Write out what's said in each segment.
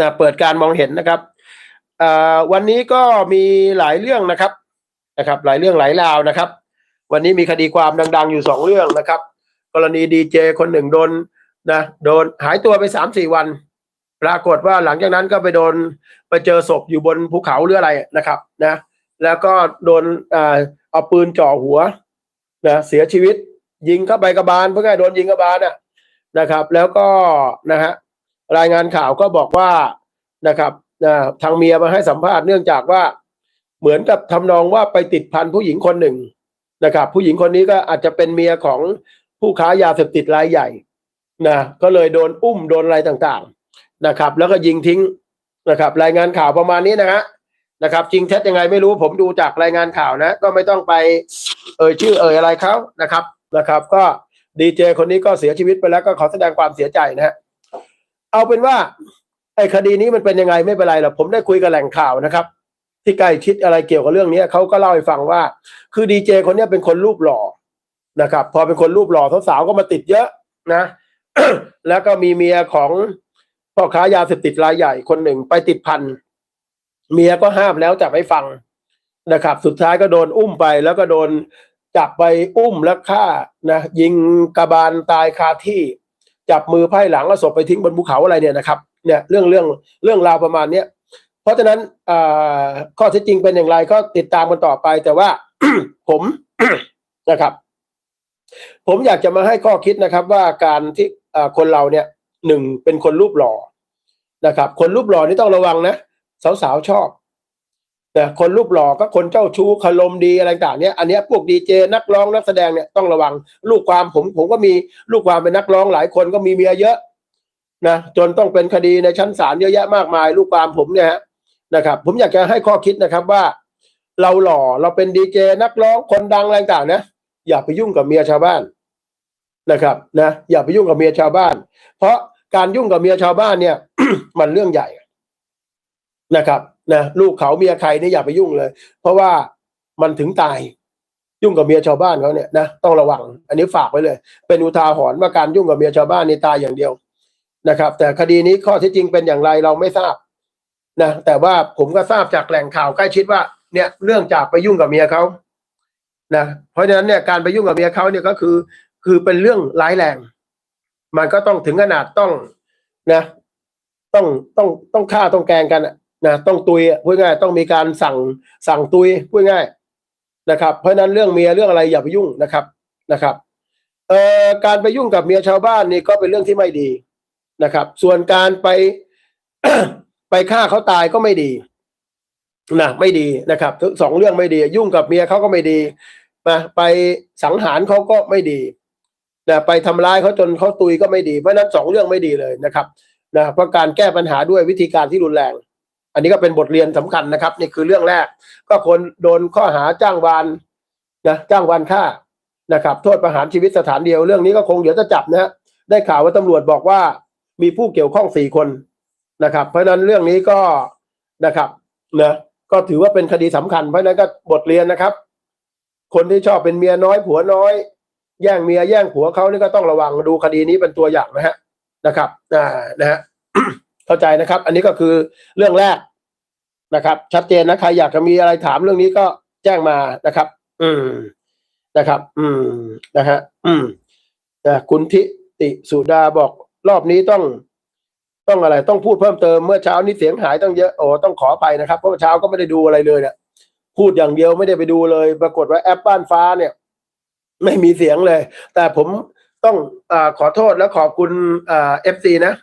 นะเปิดการมองเห็นนะครับวันนี้ก็มีหลายเรื่องนะครับนะครับ หลายเรื่องหลายราวนะครับ วันนี้มีคดีความดัง ๆ อยู่สองเรื่องนะครับ กรณีดีเจคนหนึ่งโดนนะโดนหายตัวไปสามสี่วัน ปรากฏว่าหลังจากนั้นก็ไปโดนไปเจอศพอยู่บนภูเขาหรืออะไรนะครับนะแล้วก็โดนอเอาปืนจ่อหัวนะเสียชีวิต ยิงเข้าไปกระบาลเพื่อให้โดนยิงกระบาลน่ะนะครับ แล้วก็นะฮะ รายงานข่าวก็บอกว่านะครับนะทางเมียมาให้สัมภาษณ์เนื่องจากว่าเหมือนกับทำนองว่าไปติดพันผู้หญิงคนหนึ่งนะครับ ผู้หญิงคนนี้ก็อาจจะเป็นเมียของผู้ค้ายาเสพติดรายใหญ่นะก็เลยโดนอุ้มโดนอะไรต่างๆนะครับ แล้วก็ยิงทิ้งนะครับ รายงานข่าวประมาณนี้นะฮะนะครับ จริงเท็จยังไงไม่รู้ผมดูจากรายงานข่าวนะ ก็ไม่ต้องไปเอ่ยชื่อเอ่ยอะไรเขานะครับนะครับ ก็ดีเจคนนี้ก็เสียชีวิตไปแล้วก็ขอแสดงความเสียใจนะฮะ เอาเป็นว่าไอ้คดีนี้มันเป็นยังไงไม่เป็นไรหรอกผมได้คุยกับแหล่งข่าวนะครับ ที่ใกล้ชิดอะไรเกี่ยวกับเรื่องนี้เขาก็เล่าให้ฟังว่า คือดีเจคนนี้เป็นคนรูปหล่อนะครับ พอเป็นคนรูปหล่อสาวๆก็มาติดเยอะนะ แล้วก็มีเมียของพ่อค้ายาเสพติดรายใหญ่คนหนึ่งไปติดพันเมียก็ห้ามแล้วแต่ไม่ฟังนะครับ สุดท้ายก็โดนอุ้มไปแล้วก็โดนจับไปอุ้มแล้วฆ่านะยิงกระบาลตายคาที่ จับมือไพ่หลังแล้วศพไปทิ้งบนภูเขาอะไรเนี่ยนะครับเนี่ยเรื่องเรื่องเรื่องราวประมาณเนี้ยเพราะฉะนั้นข้อเท็จจริงเป็นอย่างไรก็ติดตามกันต่อไปแต่ว่าผมนะครับ ผมอยากจะมาให้ข้อคิดนะครับ ว่าการที่คนเราเนี่ยหนึ่งเป็นคนรูปหล่อนะครับ คนรูปหล่อนี่ต้องระวังนะสาวๆชอบ แต่คนรูปหล่อก็คนเจ้าชู้คารมดีอะไรต่างเนี่ยอันนี้พวกดีเจนักร้องนักแสดงเนี่ยต้องระวังลูกความผมผมก็มีลูกความเป็นนักร้องหลายคนก็มีเมียเยอะนะจนต้องเป็นคดีในชั้นศาลเยอะแยะมากมาย ลูกความผมเนี่ยนะครับ ผมอยากจะให้ข้อคิดนะครับว่า เราหล่อเราเป็นดีเจนักร้องคนดังอะไรต่างนะอย่าไปยุ่งกับเมียชาวบ้านนะครับนะอย่าไปยุ่งกับเมียชาวบ้าน เพราะการยุ่งกับเมียชาวบ้านเนี่ย มันเรื่องใหญ่นะครับ นะลูกเขาเมียใครเนี่ยอย่าไปยุ่งเลย เพราะว่ามันถึงตาย ยุ่งกับเมียชาวบ้านเขาเนี่ยนะต้องระวัง อันนี้ฝากไว้เลย เป็นอุทาหรณ์ว่าการยุ่งกับเมียชาวบ้านนี่ตายอย่างเดียวนะครับ แต่คดีนี้ข้อที่จริงเป็นอย่างไรเราไม่ทราบนะแต่ว่าผมก็ทราบจากแหล่งข่าวใกล้ชิดว่า เนี่ยเรื่องจากไปยุ่งกับเมียเขานะเพราะฉะนั้นเนี่ยการไปยุ่งกับเมียเขาเนี่ยก็คือ คือเป็นเรื่องร้ายแรง มันก็ต้องถึงขนาดต้องนะ ต้องต้องต้องฆ่าต้องแกงกันอะ นะต้องตุยพูดง่ายต้องมีการสั่งสั่งตุยพูดง่ายนะครับ เพราะฉะนั้นเรื่องเมียเรื่องอะไรอย่าไปยุ่งนะครับนะครับเอ่อการไปยุ่งกับเมียชาวบ้านนี่ก็เป็นเรื่องที่ไม่ดีนะครับ ส่วนการไปไปฆ่าเขาตายก็ไม่ดีนะไม่ดีนะครับทั้งสองเรื่องไม่ดี ยุ่งกับเมียเขาก็ไม่ดีนะไปสังหารเขาก็ไม่ดีนะไปทำร้ายเขาจนเขาตุยก็ไม่ดีเพราะนั้นสองเรื่องไม่ดีเลยนะครับนะเพราะการแก้ปัญหาด้วยวิธีการที่รุนแรง อันนี้ก็เป็นบทเรียนสำคัญนะครับ นี่คือเรื่องแรก ก็คนโดนข้อหาจ้างวานนะจ้างวานฆ่านะครับ โทษประหารชีวิตสถานเดียวเรื่องนี้ก็คงเดี๋ยวจะจับนะฮะได้ข่าวว่าตำรวจบอกว่ามีผู้เกี่ยวข้องสี่คนนะครับ เพราะฉะนั้นเรื่องนี้ก็นะครับนะก็ถือว่าเป็นคดีสำคัญ เพราะฉะนั้นก็บทเรียนนะครับ คนที่ชอบเป็นเมียน้อยผัวน้อย แย่งเมียแย่งผัวเขานี่ก็ต้องระวังดูคดีนี้เป็นตัวอย่างนะฮะนะครับอ่านะฮะ เข้าใจนะครับ อันนี้ก็คือเรื่องแรกนะครับ ชัดเจนนะใครอยากจะมีอะไรถามเรื่องนี้ก็แจ้งมานะครับ อืมนะครับ อืมนะฮะอืมนะคุณทิติสุดาบอกรอบนี้ต้อง ต้องอะไร ต้องพูดเพิ่มเติมเมื่อเช้านี้เสียงหายต้องเยอะโอ้ต้องขอไปนะครับเพราะเช้าก็ไม่ได้ดูอะไรเลยเนี่ยพูดอย่างเดียวไม่ได้ไปดูเลย ปรากฏว่าแอปบ้านฟ้าเนี่ย ไม่มีเสียงเลย แต่ผมต้องอขอโทษและขอบคุณเอฟซีนะ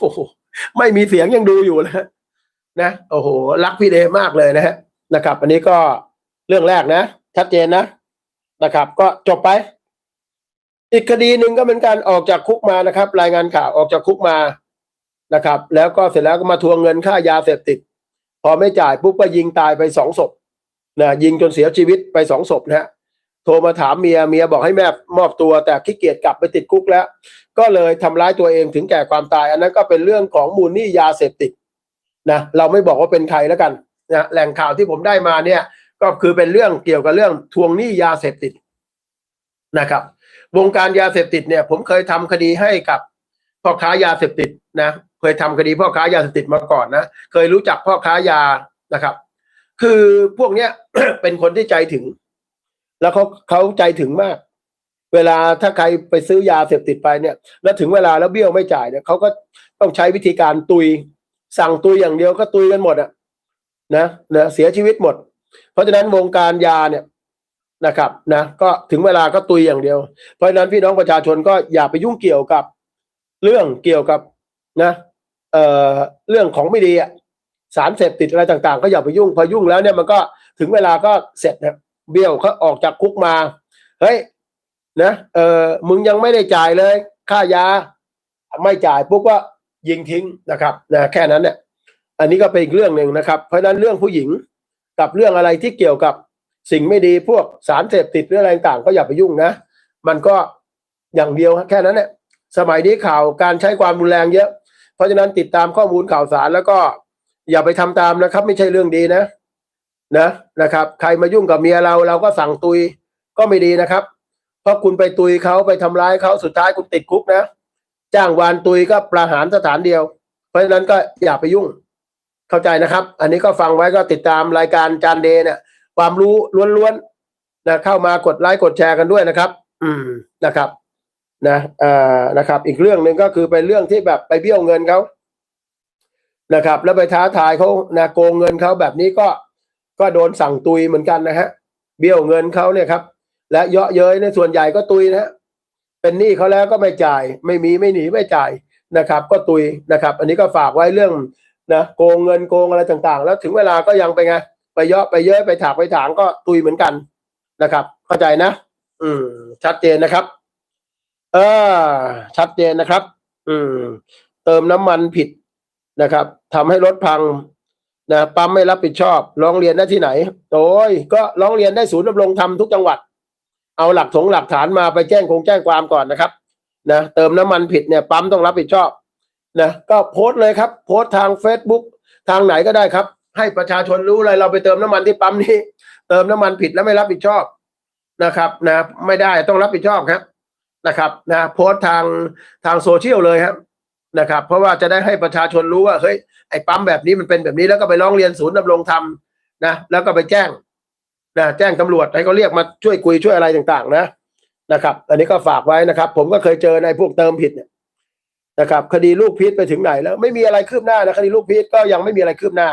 โอ้โห ไม่มีเสียงยังดูอยู่นะนะโอ้โหรักพี่เดมากเลยนะฮะนะครับ อันนี้ก็เรื่องแรกนะ ชัดเจนนะนะครับ ก็จบไป อีกคดีหนึ่งก็เป็นการออกจากคุกมานะครับ รายงานข่าวออกจากคุกมานะครับ แล้วก็เสร็จแล้วก็มาทวงเงินค่ายาเสพติด พอไม่จ่ายปุ๊บก็ยิงตายไปสองศพนะยิงจนเสียชีวิตไปสองศพนะฮะ โทรมาถามเมียเมียบอกให้แม่มอบตัว แต่ขี้เกียจกลับไปติดคุกแล้ว ก็เลยทำร้ายตัวเองถึงแก่ความตาย อันนั้นก็เป็นเรื่องของมูลนี้ยาเสพติดนะเราไม่บอกว่าเป็นใครแล้วกันนะแหล่งข่าวที่ผมได้มาเนี่ย ก็คือเป็นเรื่องเกี่ยวกับเรื่องทวงหนี้ยาเสพติดนะครับ วงการยาเสพติดเนี่ย ผมเคยทำคดีให้กับพ่อค้ายาเสพติดนะเคยทำคดีพ่อค้ายาเสพติดมาก่อนนะเคยรู้จักพ่อค้ายานะครับ คือพวกเนี้ยเป็นคนที่ใจถึง แล้วเขาเขาใจถึงมาก เวลาถ้าใครไปซื้อยาเสพติดไปเนี่ย แล้วถึงเวลาแล้วเบี้ยวไม่จ่ายเนี่ยเขาก็ต้องใช้วิธีการตุย สั่งตุยอย่างเดียวก็ตุยกันหมดอะนะนะเสียชีวิตหมด เพราะฉะนั้นวงการยาเนี่ยนะครับนะก็ถึงเวลาก็ตุยอย่างเดียว เพราะฉะนั้นพี่น้องประชาชนก็อย่าไปยุ่งเกี่ยวกับเรื่องเกี่ยวกับนะเอ่อเรื่องของไม่ดีอะสารเสพติดอะไรต่างๆ ก็อย่าไปยุ่งพอยุ่งแล้วเนี่ยมันก็ถึงเวลาก็เสร็จนะ เบี้ยวเขาออกจากคุกมา เฮ้ยนะเออมึงยังไม่ได้จ่ายเลย ค่ายา ไม่จ่ายปุ๊บก็ยิงทิ้งนะครับนะแค่นั้นเนี่ยอันนี้ก็เป็นอีกเรื่องหนึ่งนะครับ เพราะฉะนั้นเรื่องผู้หญิงกับเรื่องอะไรที่เกี่ยวกับสิ่งไม่ดีพวกสารเสพติดหรืออะไรต่างก็อย่าไปยุ่งนะ มันก็อย่างเดียวแค่นั้นเนี่ยสมัยนี้ข่าวการใช้ความรุนแรงเยอะ เพราะฉะนั้นติดตามข้อมูลข่าวสารแล้วก็อย่าไปทำตามนะครับ ไม่ใช่เรื่องดีนะ นะนะครับ ใครมายุ่งกับเมียเราเราก็สั่งตุยก็ไม่ดีนะครับ เพราะคุณไปตุยเขาไปทำร้ายเขาสุดท้ายคุณติดคุกนะ จ้างวานตุยก็ประหารสถานเดียว เพราะฉะนั้นก็อย่าไปยุ่ง เข้าใจนะครับ อันนี้ก็ฟังไว้ก็ติดตามรายการจานเดย์เนี่ย ความรู้ล้วนๆนะเข้ามากดไลค์กดแชร์กันด้วยนะครับ อืมนะครับนะเอ่อนะครับ อีกเรื่องหนึ่งก็คือเป็นเรื่องที่แบบไปเบี้ยวเงินเขานะครับ แล้วไปท้าทายเขานะโกงเงินเขาแบบนี้ก็ ก็โดนสั่งตุยเหมือนกันนะฮะ เบี้ยวเงินเขาเนี่ยครับ และเยาะเย้ยในส่วนใหญ่ก็ตุยนะ เป็นหนี้เขาแล้วก็ไม่จ่าย ไม่มีไม่หนีไม่จ่ายนะครับ ก็ตุยนะครับ อันนี้ก็ฝากไว้เรื่องนะโกงเงินโกงอะไรต่างๆ แล้วถึงเวลาก็ยังไปไงไปเยาะไปเย้ยไปถากไปถางก็ตุยเหมือนกันนะครับ เข้าใจนะ อืม ชัดเจนนะครับ เออ ชัดเจนนะครับ อืม เติมน้ำมันผิดนะครับทำให้รถพัง นะปั๊มไม่รับผิดชอบร้องเรียนได้ที่ไหนโอ้ยก็ร้องเรียนได้ศูนย์ดำรงธรรมทุกจังหวัด เอาหลักถงหลักฐานมาไปแจ้งคงแจ้งความก่อนนะครับนะเติมน้ำมันผิดเนี่ยปั๊มต้องรับผิดชอบนะก็โพสต์เลยครับ โพสต์ทาง Facebook ทางไหนก็ได้ครับ ให้ประชาชนรู้เลยเราไปเติมน้ำมันที่ปั๊มนี้ เติมน้ำมันผิดแล้วไม่รับผิดชอบนะครับนะไม่ได้ต้องรับผิดชอบครับนะครับนะโพสต์ทางทางโซเชียลเลยครับ นะครับ เพราะว่าจะได้ให้ประชาชนรู้ว่าเฮ้ยไอ้ปั๊มแบบนี้มันเป็นแบบนี้แล้วก็ไปร้องเรียนศูนย์ดำรงธรรมนะแล้วก็ไปแจ้งนะแจ้งตำรวจให้เขาเรียกมาช่วยคุยช่วยอะไรต่างๆ นะนะครับ อันนี้ก็ฝากไว้นะครับ ผมก็เคยเจอในพวกเติมผิดเนี่ยนะครับ คดีลูกพีชไปถึงไหนแล้ว ไม่มีอะไรคืบหน้านะคดีลูกพีชก็ยังไม่มีอะไรคืบหน้า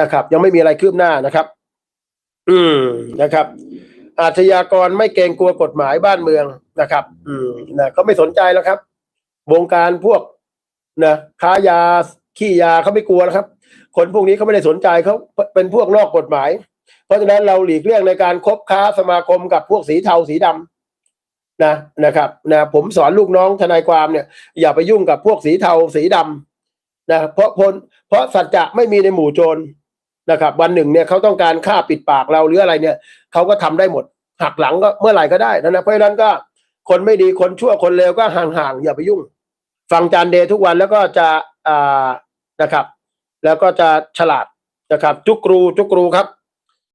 นะครับ ยังไม่มีอะไรคืบหน้านะครับ อืมนะครับ อาชญากรไม่เกรงกลัวกฎหมายบ้านเมืองนะครับ อืมนะเขาไม่สนใจแล้วครับ วงการพวก นะค้ายาขี้ยาเขาไม่กลัวนะครับ คนพวกนี้เขาไม่ได้สนใจเขาเป็นพวกนอกกฎหมาย เพราะฉะนั้นเราหลีกเลี่ยงในการคบค้าสมาคมกับพวกสีเทาสีดำนะนะครับนะผมสอนลูกน้องทนายความเนี่ย อย่าไปยุ่งกับพวกสีเทาสีดำนะเพราะพลเพราะสัจจะไม่มีในหมู่โจรนะครับ วันหนึ่งเนี่ยเขาต้องการฆ่าปิดปากเราหรืออะไรเนี่ยเขาก็ทำได้หมด หักหลังก็เมื่อไหร่ก็ได้นะนะเพราะฉะนั้นก็คนไม่ดีคนชั่วคนเลวก็ห่างๆอย่าไปยุ่ง ฟังจานเดย์ทุกวันแล้วก็จะอ่านะครับ แล้วก็จะฉลาดนะครับจุกรูจุกรูครับ